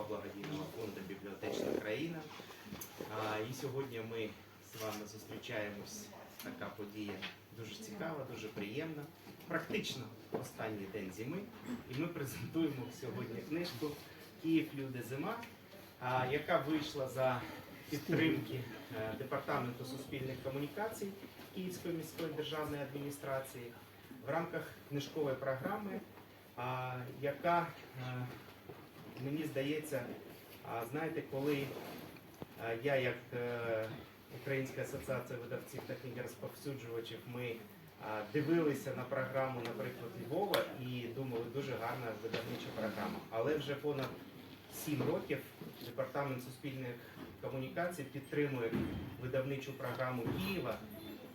голова благодійного фонду Бібліотечна країна. І сьогодні ми з вами зустрічаємось. Така подія дуже цікава, дуже приємна. Практично останній день зими. І ми презентуємо сьогодні книжку Київ люди зима, яка вийшла за підтримки е, Департаменту суспільних комунікацій Київської міської державної адміністрації в рамках книжкової програми, яка е, мені здається, знаєте, коли я як е, Українська асоціація видавців та книгорозповсюджувачів, ми дивилися на програму, наприклад, Львова і думали, дуже гарна видавнича програма. Але вже понад сім років департамент суспільних комунікацій підтримує видавничу програму Києва.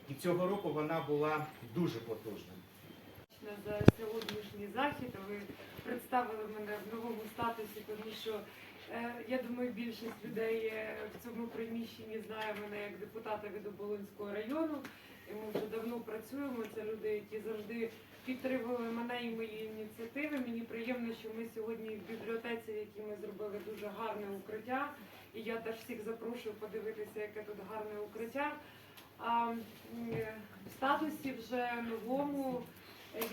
І цього року вона була дуже потужна. за сьогоднішній захід. Ви представили мене в новому статусі, тому що е, я думаю, більшість людей е, в цьому приміщенні знає мене як депутата від Оболонського району. І ми вже давно працюємо. Це люди, які завжди підтримували мене і мої ініціативи. Мені приємно, що ми сьогодні в бібліотеці, в якій ми зробили дуже гарне укриття. І я теж всіх запрошую подивитися, яке тут гарне укриття. А е, в статусі вже новому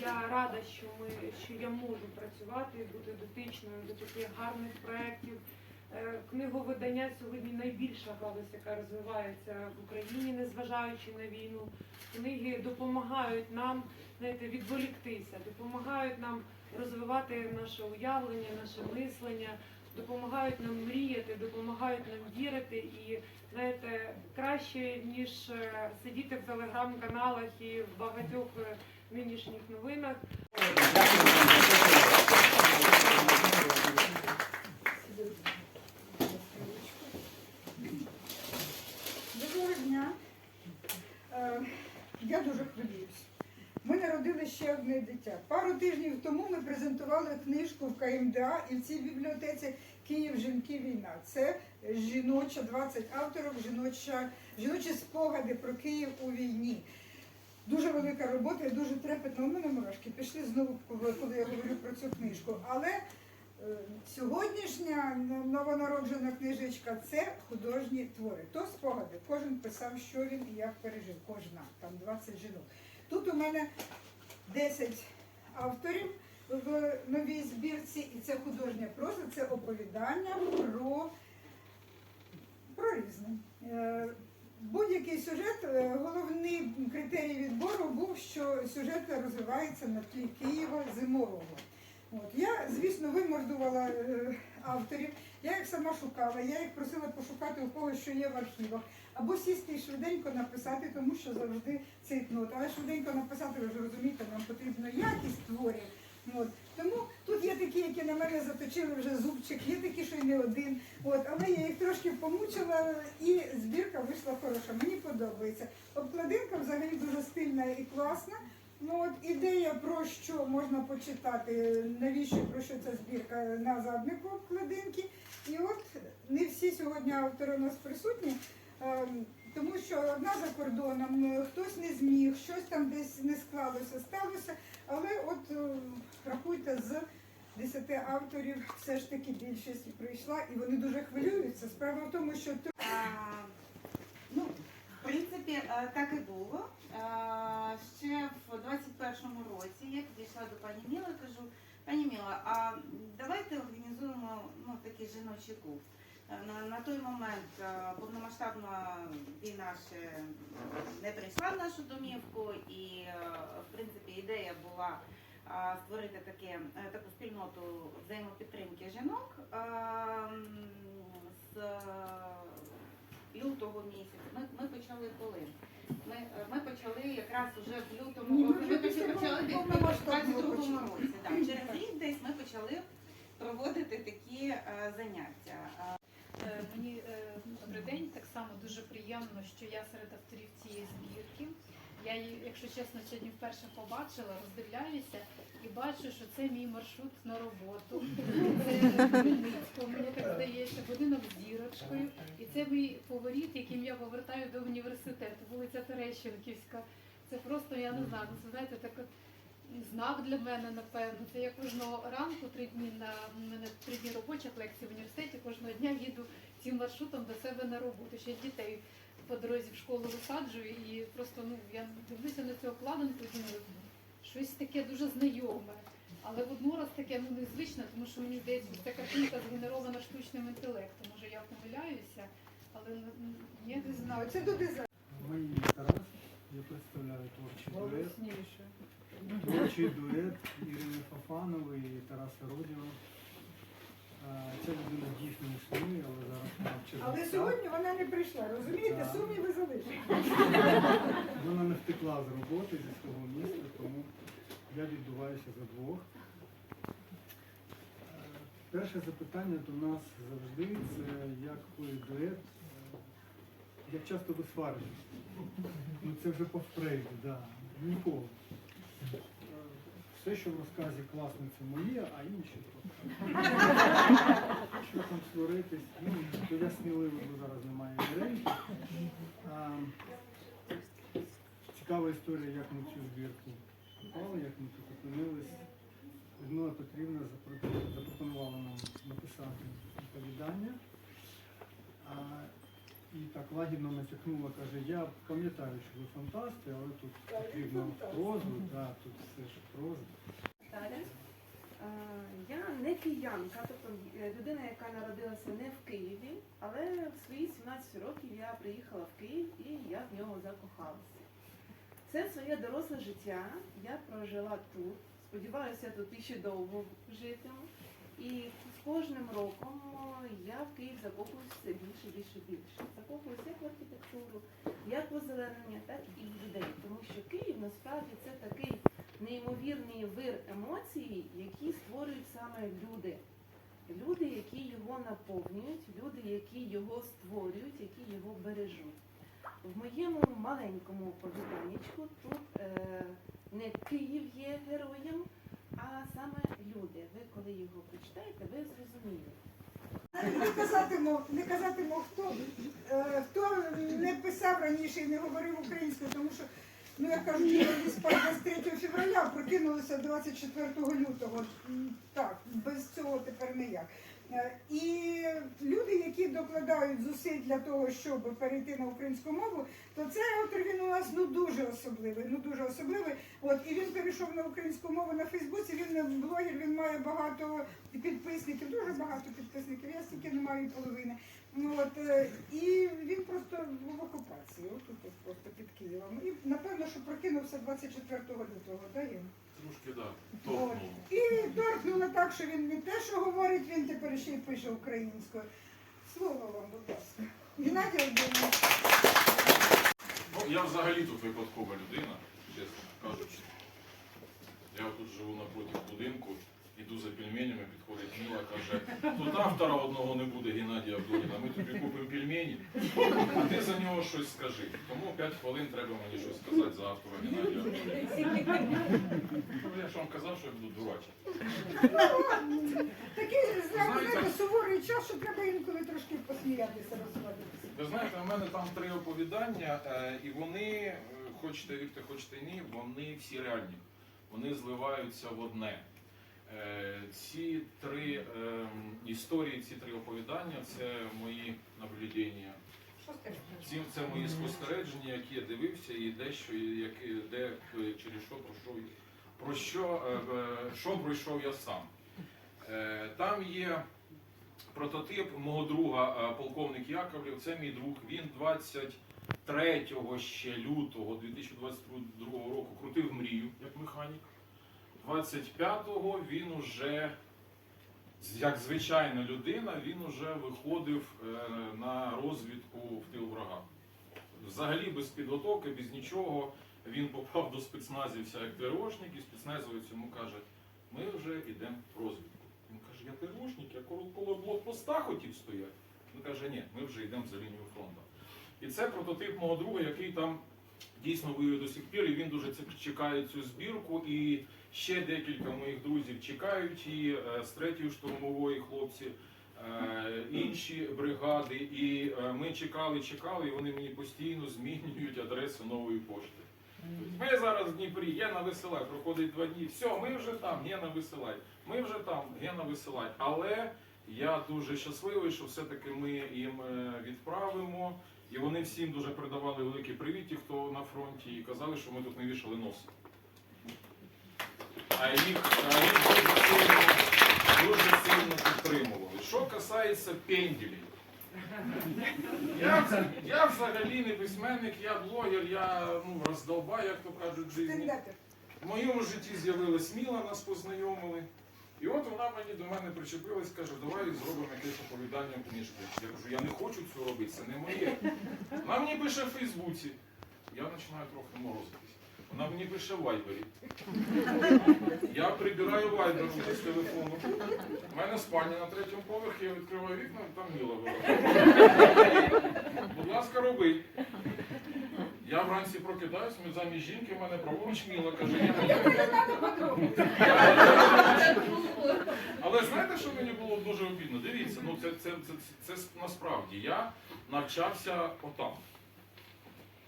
я рада, що ми що я можу працювати і бути дотичною до таких гарних проєктів. Е, Книговидання сьогодні найбільша галузь, яка розвивається в Україні, незважаючи на війну. Книги допомагають нам знаєте, відволіктися, допомагають нам розвивати наше уявлення, наше мислення, допомагають нам мріяти, допомагають нам вірити. І знаєте, краще ніж е, сидіти в телеграм-каналах і в багатьох е, нинішніх новинах. Доброго дня. Е, Я дуже хвилююсь. Ми народили ще одне дитя. Пару тижнів тому ми презентували книжку в КМДА і в цій бібліотеці Київ жінки війна. Це жіноча, 20 авторів, жіноча, жіночі спогади про Київ у війні. Дуже велика робота і дуже трепетно. У мене мурашки пішли знову, коли я говорю про цю книжку. Але е, сьогоднішня новонароджена книжечка це художні твори. То спогади. Кожен писав, що він і як пережив. Кожна, там 20 жінок. Тут у мене 10 авторів в новій збірці, і це художня проза, це оповідання про, про різне. Будь-який сюжет, е, головний критерій відбору був, що сюжет розвивається на тлі Києва зимового. От. Я, звісно, вимордувала е, авторів, я їх сама шукала, я їх просила пошукати у когось, що є в архівах, або сісти і швиденько написати, тому що завжди цей цитнот. Але швиденько написати, ви ж розумієте, нам потрібно якість творів. От. Тому тут є такі, які на мене заточили вже зубчик, є такі, що й не один. От. Але я їх трошки помучила і збірка вийшла хороша. Мені подобається. Обкладинка взагалі дуже стильна і класна. Ну от ідея про що можна почитати, навіщо про що ця збірка на заднику обкладинки. І от не всі сьогодні автори у нас присутні, ем, тому що одна за кордоном, е, хтось не зміг, щось там десь не склалося, сталося. Але от е, рахуйте, з 10 авторів все ж таки більшість прийшла, і вони дуже хвилюються. Справа в тому, що А, Ну, в принципі, е, так і було. Е, Ще в 21-му році я підійшла до пані Міли і кажу, пані Міла, а давайте організуємо ну, такий жіночий клуб. Е, На, на той момент е, повномасштабна війна ще не прийшла в нашу домівку, і е, в принципі ідея була створити таке, таку спільноту взаємопідтримки жінок. З лютого місяця. Ми, ми почали коли? Ми, ми почали якраз уже в лютому році. Ми почали, почали десь в 22 році. Так. Через рік десь ми почали проводити такі заняття. Е, Мені е, добрий день. Так само дуже приємно, що я серед авторів цієї збірки. Я її, якщо чесно, сьогодні вперше побачила, роздивляюся і бачу, що це мій маршрут на роботу. Це мені так здається, будинок з зірочкою. І це мій поворіт, яким я повертаю до університету, вулиця Терещенківська. Це просто, я не знаю, це знаєте, так знак для мене, напевно. Це я кожного ранку, три дні на мене три дні робочих лекцій в університеті. Кожного дня їду цим маршрутом до себе на роботу. Ще дітей по дорозі в школу висаджую і просто ну я дивлюся на цю обкладинку думаю, «Ну, щось таке дуже знайоме. Але водноraz таке ну незвичне, тому що мені здається, що ця картинка згенерована штучним інтелектом. Може я помиляюся, але ну, ні, не знаю. Це до дизайну. Ім'я Тарас, я представляю творчий дует. Творчий дует Ірини Фафанової і Тараса Родіва. Е, Ця людина дійсно існує, але зараз вона в Але Чернівцях. сьогодні вона не прийшла, розумієте? Так. Сумніви залишили. Вона не втекла з роботи зі свого міста, тому я відбуваюся за двох. Е, Перше запитання до нас завжди це як ви дует, е, як часто ви сваритесь? Ну це вже по Фрейду, да. Ніколи. Все, що в розказі класно, це моє, а інші. Що там сваритись? Ну, я сміливий, бо зараз немає Іринки. Цікава історія, як ми цю збірку попали, як ми тут опинились. Людмила Петрівна запропонувала нам написати оповідання. І так лагідно натякнула, каже, я пам'ятаю, що ви фантасти, але тут потрібно прозу, да, тут все ж проза. Е, Я не киянка, тобто е, людина, яка народилася не в Києві, але в свої 17 років я приїхала в Київ і я в нього закохалася. Все своє доросле життя я прожила тут. Сподіваюся, тут і ще довго житиму. І з кожним роком я в Київ закохуюсь все більше, більше, більше. Закохуюсь як в архітектуру, як в озеленення, так і в людей. Тому що Київ насправді це такий неймовірний вир емоцій, які створюють саме люди. Люди, які його наповнюють, люди, які його створюють, які його бережуть. В моєму маленькому оповіданнячку тут е, не Київ є героєм, а саме люди. Ви коли його прочитаєте, ви зрозумієте. Не казатиму, не казатиму, хто, е, хто не писав раніше і не говорив українською, тому що, ну я кажу, спав 23 февраля, прокинулися 24 лютого. Так, без цього тепер ніяк. Е, І люди, які докладають зусиль для того, щоб перейти на українську мову, то цей автор він у нас ну дуже особливий. Ну дуже особливий. От і він перейшов на українську мову на Фейсбуці. Він не блогер, він має багато підписників, дуже багато підписників. Я стільки не маю половини. Ну от е, і він просто в окупації. Отут от просто під Києвом. І напевно, що прокинувся 24 лютого. Да? Трошки, так, От. І торкнуло так, що він не те, що говорить, він тепер ще й пише українською. Слово вам, будь ласка. Геннадій Володимирович. Ну, я взагалі тут випадкова людина, чесно кажучи. Я тут живу напроти будинку, іду за пельменями, підходить Міла, каже, тут автора одного не буде Геннадія Абдуліна, ми тобі купимо пельмені, а ти за нього щось скажи. Тому 5 хвилин треба мені щось сказати за автора Геннадія я ж вам казав, що я буду дурачити. Такий Знаєте- суворий час, що треба інколи трошки посміятися, розвадитися. Ви знаєте, у мене там три оповідання, е, і вони, е, хочете вірте, хочете ні, вони всі реальні. Вони зливаються в одне. Е, Ці три е, історії, ці три оповідання це мої наблюдення. Що це мої спостереження, які я дивився, і дещо, як, де е, через що пройшов, про що, е, е, що пройшов я сам. Там є прототип мого друга, полковник Яковлів. Це мій друг. Він 23 ще лютого 2022 року крутив мрію як механік. 25-го він уже, як звичайна людина, він уже виходив на розвідку в. Взагалі без підготовки, без нічого. Він попав до спецназівця як ТРОшник, і спецназовець йому каже, ми вже йдемо в розвідку. Він каже, я ТРОшник, я коло блокпоста хотів стояти. Він каже, ні, ми вже йдемо за лінію фронту. І це прототип мого друга, який там дійсно воює до сих пір, і він дуже чекає цю збірку. І ще декілька моїх друзів чекають її е, з третьої штурмової хлопці, інші бригади. І е, ми чекали, чекали, і вони мені постійно змінюють адресу нової пошти. Ми зараз в Дніпрі, Гена висилай, проходить два дні. Все, ми вже там, Гена висилай. Ми вже там, Гена висилай. Але я дуже щасливий, що все-таки ми їм е, відправимо. І вони всім дуже передавали великі привіт, ті, хто на фронті, і казали, що ми тут не вішали носи. А їх, а їх дуже сильно, підтримували. Що касається пенділів. Я, я взагалі не письменник, я блогер, я ну, роздолбай, як то кажуть, в житті. В моєму житті з'явилась Міла, нас познайомили. І от вона мені до мене причепилась, каже, давай зробимо якесь оповідання книжки. Я кажу, я не хочу цього робити, це не моє. Вона мені пише в Фейсбуці. Я починаю трохи морозитись. Вона мені пише в Вайбері. Я прибираю Вайбер з телефону. У мене спальня на третьому поверхі, я відкриваю вікна, там Міла вилазить. Будь ласка, роби. Я вранці прокидаюсь, ми замість жінки, в мене праворуч Міла каже, я Але знаєте, що мені було дуже обідно? Дивіться, ну це, це, це, це, це насправді я навчався отам.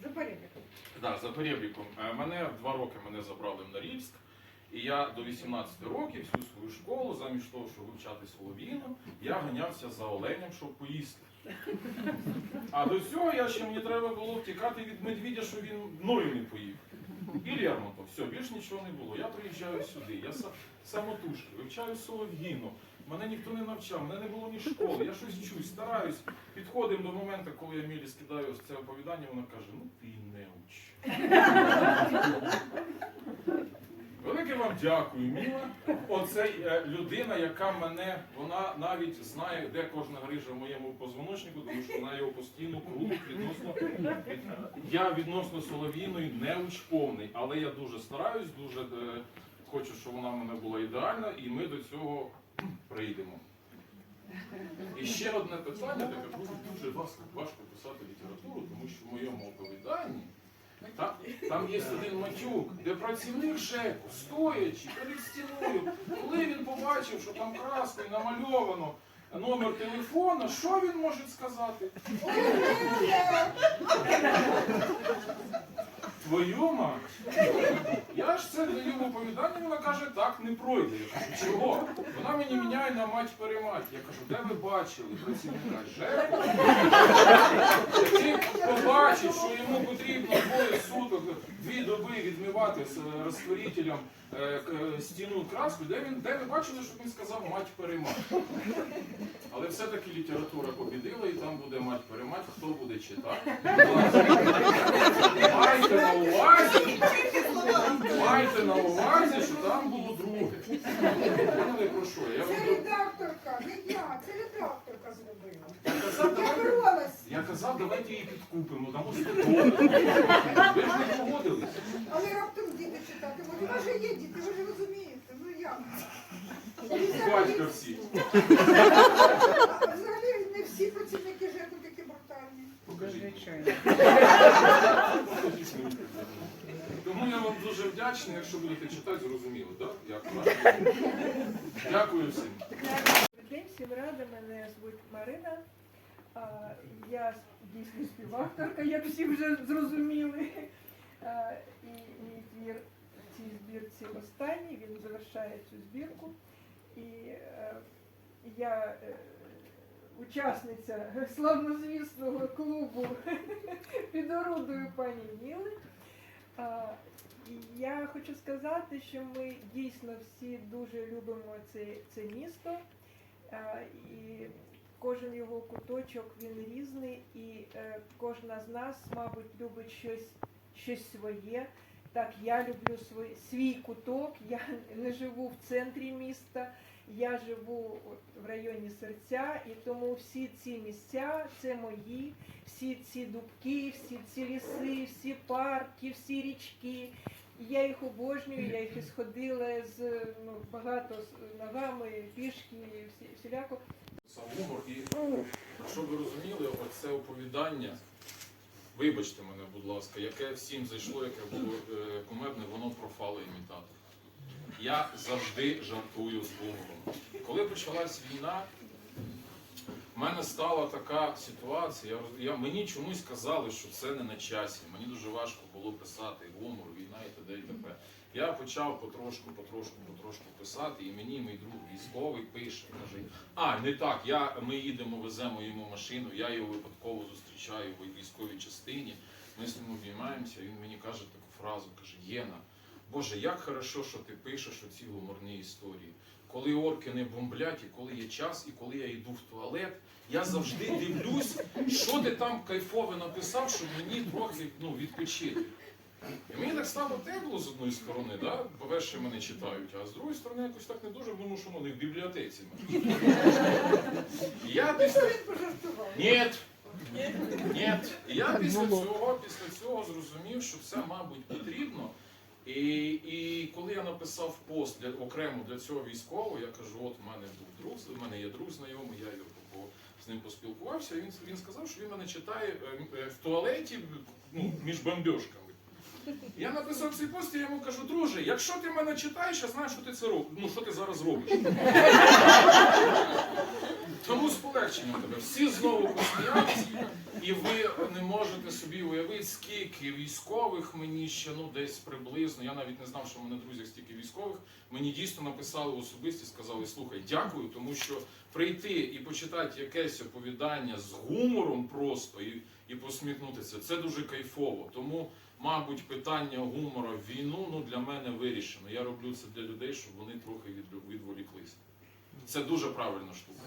За перебігом. Да, за перебіком. Е, Мене два роки мене забрали в Норільськ, і я до 18 років всю свою школу, замість того, щоб вивчати солов'їну, я ганявся за оленем, щоб поїсти. А до цього я ще мені треба було втікати від медвідя, що він мною не поїв. І Лермонтов. Все, більш нічого не було. Я приїжджаю сюди, я самотужки, вивчаю солов'їну. Мене ніхто не навчав, мене не було ні школи, я щось чусь, стараюсь. Підходимо до моменту, коли я Мілі скидаю ось це оповідання, вона каже, ну ти. Велике вам дякую, Міла. Оце е, людина, яка мене, вона навіть знає, де кожна грижа в моєму позвоночнику, тому що вона його постійно крутить відносно. Я відносно Солов'їної не уч повний, але я дуже стараюсь, дуже е, хочу, щоб вона в мене була ідеальна, і ми до цього прийдемо. І ще одне питання, таке дуже, дуже важко, важко писати літературу, тому що в моєму оповіданні там, там є один матюк, де працівник ЖЕКу, стоячи перед стіною, коли він побачив, що там краскою намальовано номер телефона, що він може сказати? Твою мать! Я ж це даю в оповіданні, вона каже, так не пройде. Я кажу, чого? Вона мені міняє на мать-перемать. Я кажу, де ви бачили працівника ЖЕКу, який побачить, що йому потрібно двоє суток, дві доби відмивати з розтворителем стіну краску, де він де ви бачили, щоб він сказав мать перемать. Але все-таки література побідила і там буде мать перемать, хто буде читати. Майте на увазі, майте на увазі, що там було друге. Поняли про що? Я Це друг- редакторка, не я, це редакторка зробила. я казав, Я давайте. боролась, Я казав, давайте її підкупимо, дамо 100 доларів. Ви ж не погодились. але можуть. У вас же є діти, ви ж розумієте. Ну як? Батька всі. Взагалі не всі працівники ЖЕКу такі брутальні. Покажіть. Тому я вам дуже вдячний, якщо будете читати, зрозуміло, так? Як? Дякую всім. Добрий день, всім рада, мене звуть Марина. А, Я дійсно співавторка, як всі вже зрозуміли. А, І мій твір цій збірці останній, він завершає цю збірку. І е, я е, учасниця славнозвісного клубу під орудою пані Міли. І Я хочу сказати, що ми дійсно всі дуже любимо це, це місто. І кожен його куточок він різний, і е, кожна з нас, мабуть, любить щось, щось своє. Так, я люблю свій, свій куток, я не живу в центрі міста, я живу в районі серця, і тому всі ці місця це мої, всі ці дубки, всі ці ліси, всі парки, всі річки. Я їх обожнюю, я їх і сходила з ну, багато з ногами, пішки, всі, всіляко. Сам гумор і щоб ви розуміли, оце оповідання, вибачте мене, будь ласка, яке всім зайшло, яке було е, кумедне, воно профало імітатор. Я завжди жартую з гумором. Коли почалась війна, в мене стала така ситуація. Я, я, мені чомусь казали, що це не на часі. Мені дуже важко було писати гумор, війна і т.д. і т.п. Я почав потрошку, потрошку, потрошку писати, і мені мій друг військовий пише, каже: а, не так, я, ми їдемо, веземо йому машину, я його випадково зустрічаю в військовій частині. Ми з ним обіймаємося, він мені каже таку фразу, каже, Єна, Боже, як хорошо, що ти пишеш оці гуморні історії. Коли орки не бомблять, і коли є час, і коли я йду в туалет, я завжди дивлюсь, що ти там кайфове написав, щоб мені трохи ну, відпочити. І мені так стало тепло з одної сторони, да? по-перше, мене читають, а з другої сторони якось так не дуже, тому що ну, не в бібліотеці. Я після... Ні, ні. Я після цього, після цього зрозумів, що це, мабуть, потрібно. І, і коли я написав пост для, окремо для цього військового, я кажу, от в мене був друг, в мене є друг знайомий, я його по- з ним поспілкувався, і він, він сказав, що він мене читає е, е, в туалеті ну, між бомбьошками. Я написав цей пост, і йому кажу, друже, якщо ти мене читаєш, я знаю, що ти це робиш. Ну, що ти зараз робиш. Тому з полегшенням тебе. Всі знову посміялися, і ви не можете собі уявити, скільки військових мені ще ну десь приблизно. Я навіть не знав, що в мене друзях стільки військових. Мені дійсно написали особисті, сказали, слухай, дякую, тому що прийти і почитати якесь оповідання з гумором просто і, і посміхнутися, це дуже кайфово. Тому, мабуть, питання гумора в війну ну, для мене вирішено. Я роблю це для людей, щоб вони трохи відволіклися. Це дуже правильна штука.